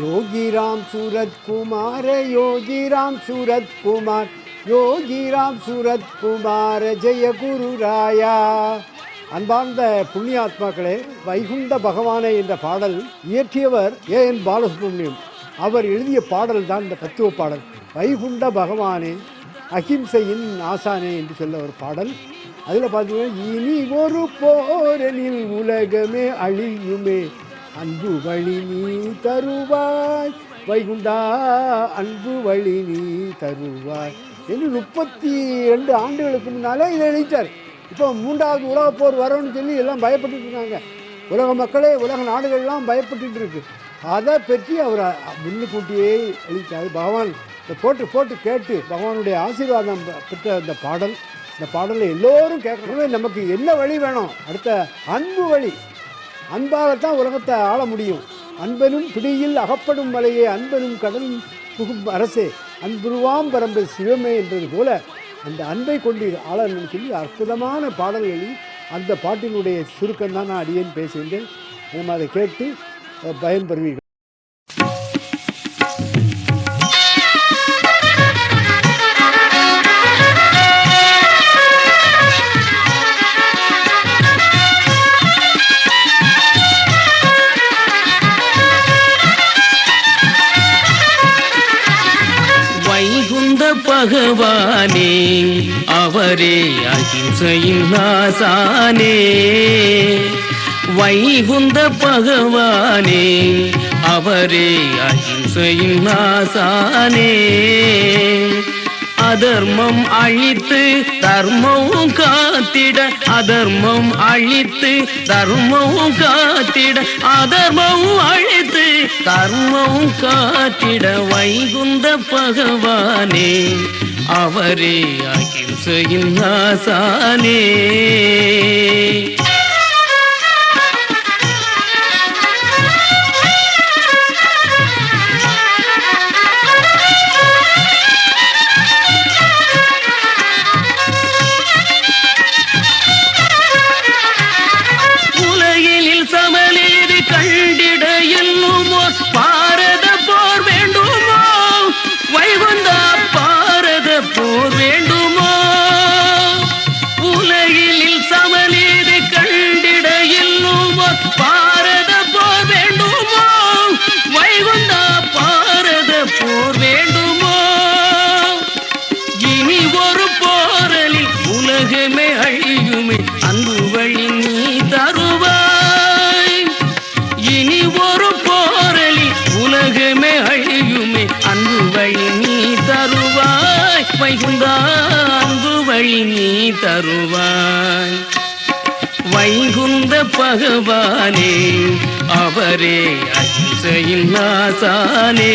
யோகிராம் சூரத்குமார யோகிராம் சூரத்குமார் யோகிராம் சூரத்குமார ஜெய குரு ராயா அன்பார்ந்த புண்ணியாத்மாக்களே வைகுண்ட பகவானே என்ற பாடல் இயற்றியவர் ஏ என் பாலசுப்ரமணியம். அவர் எழுதிய பாடல் தான் இந்த தத்துவ பாடல். வைகுண்ட பகவானே அகிம்சையின் ஆசானே என்று சொல்ல ஒரு பாடல். அதில் பார்த்தீங்கன்னா இனி ஒரு போரனில் உலகமே அழியுமே. அன்பு வழி நீ தருவாய். வைகுண்டா அன்பு வழி நீ தருவாய். என்று முப்பத்தி ரெண்டு ஆண்டுகளுக்கு முன்னாலே இதை எழுதிட்டார். இப்போ மூன்றாவது உலக போர் வரோன்னு சொல்லி எல்லாம் பயப்பட்டுட்டு இருக்காங்க. உலக மக்களே உலக நாடுகள்லாம் பயப்பட்டு இருக்கு. அதை பற்றி அவர் முன்னுக்கூட்டியே எழுதிட்டார். பகவான் இந்த போட்டு போட்டு கேட்டு பகவானுடைய ஆசீர்வாதம் பெற்ற அந்த பாடல் இந்த பாடலை எல்லோரும் கேட்கணும். நமக்கு என்ன வழி வேணும்? அடுத்த அன்பு வழி. அன்பாகத்தான் உலகத்தை ஆள முடியும். அன்பனும் பிடியில் அகப்படும் மலையே அன்பனும் கடலும் புகும் அரசே. அன்புருவாம் பரம்ப சிவமே என்பது போல அந்த அன்பை கொண்டு ஆளணும்னு சொல்லி அற்புதமான பாடல்களில் அந்த பாட்டினுடைய சுருக்கம் தான் நான் அடியேன் பேசுகின்றேன். நம்ம அதை கேட்டு பயன்பெறுவீர்கள். பகவானே அவரே அகிம்சையின் நாசானே. வைகுந்த பகவானே அவரே அகிம்சையின் நாசானே. அதர்மம் அழித்து தர்மம் காத்திட அதர்மம் அழித்து தர்மம் காத்திட அதர்மம் அழித்து தர்மம் காத்திட வைகுந்த பகவானே. அவரே அகிம்சையின் நாசானே வைகுந்த அன்பு வழி நீ தருவாய். வைகுந்த பகவானே அவரே அகிம்சையின் நாசானே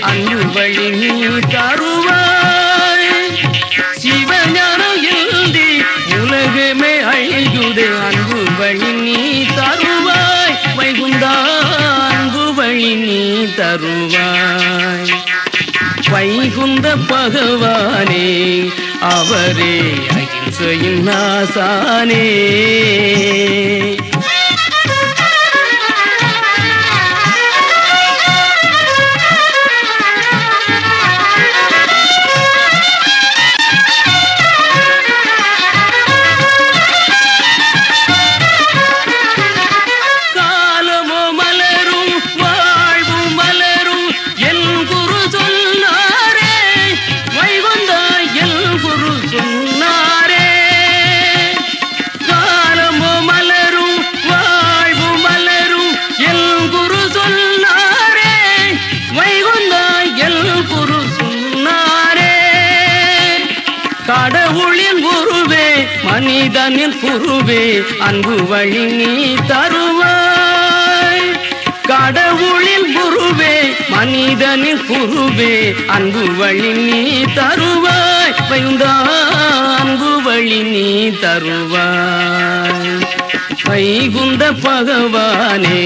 அன்பு வழி நீ தருவாய். சிவஞானம் எழுதி உலகமே அழியுதே. அன்பு வழி நீ தருவாய். வைகுந்தா அன்பு வழி நீ தருவாய். வைகுந்த பகவானே அவரே அகிம்சையின் நாசானே மனிதனின் குருவே அன்பு வழி நீ தருவாய். கடவுளின் குருவே மனிதனின் குருவே அன்பு வழி நீ தருவாய். வைகுந்தா அன்பு வழி நீ தருவாய். வைகுந்த பகவானே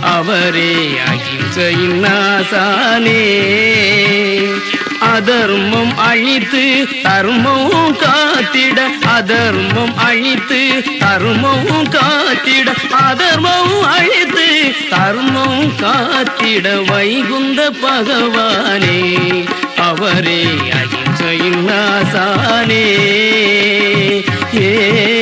அவரே அகிம்சையின் நாசானே அதர்மம் அழித்து தர்மம் காத்திட அதர்மம் அழித்து தர்மம் காத்திட அதர்மம் அழித்து தர்மம் காத்திட வைகுந்த பகவானே. அவரே அகிம்சையின் நாசானே ஏ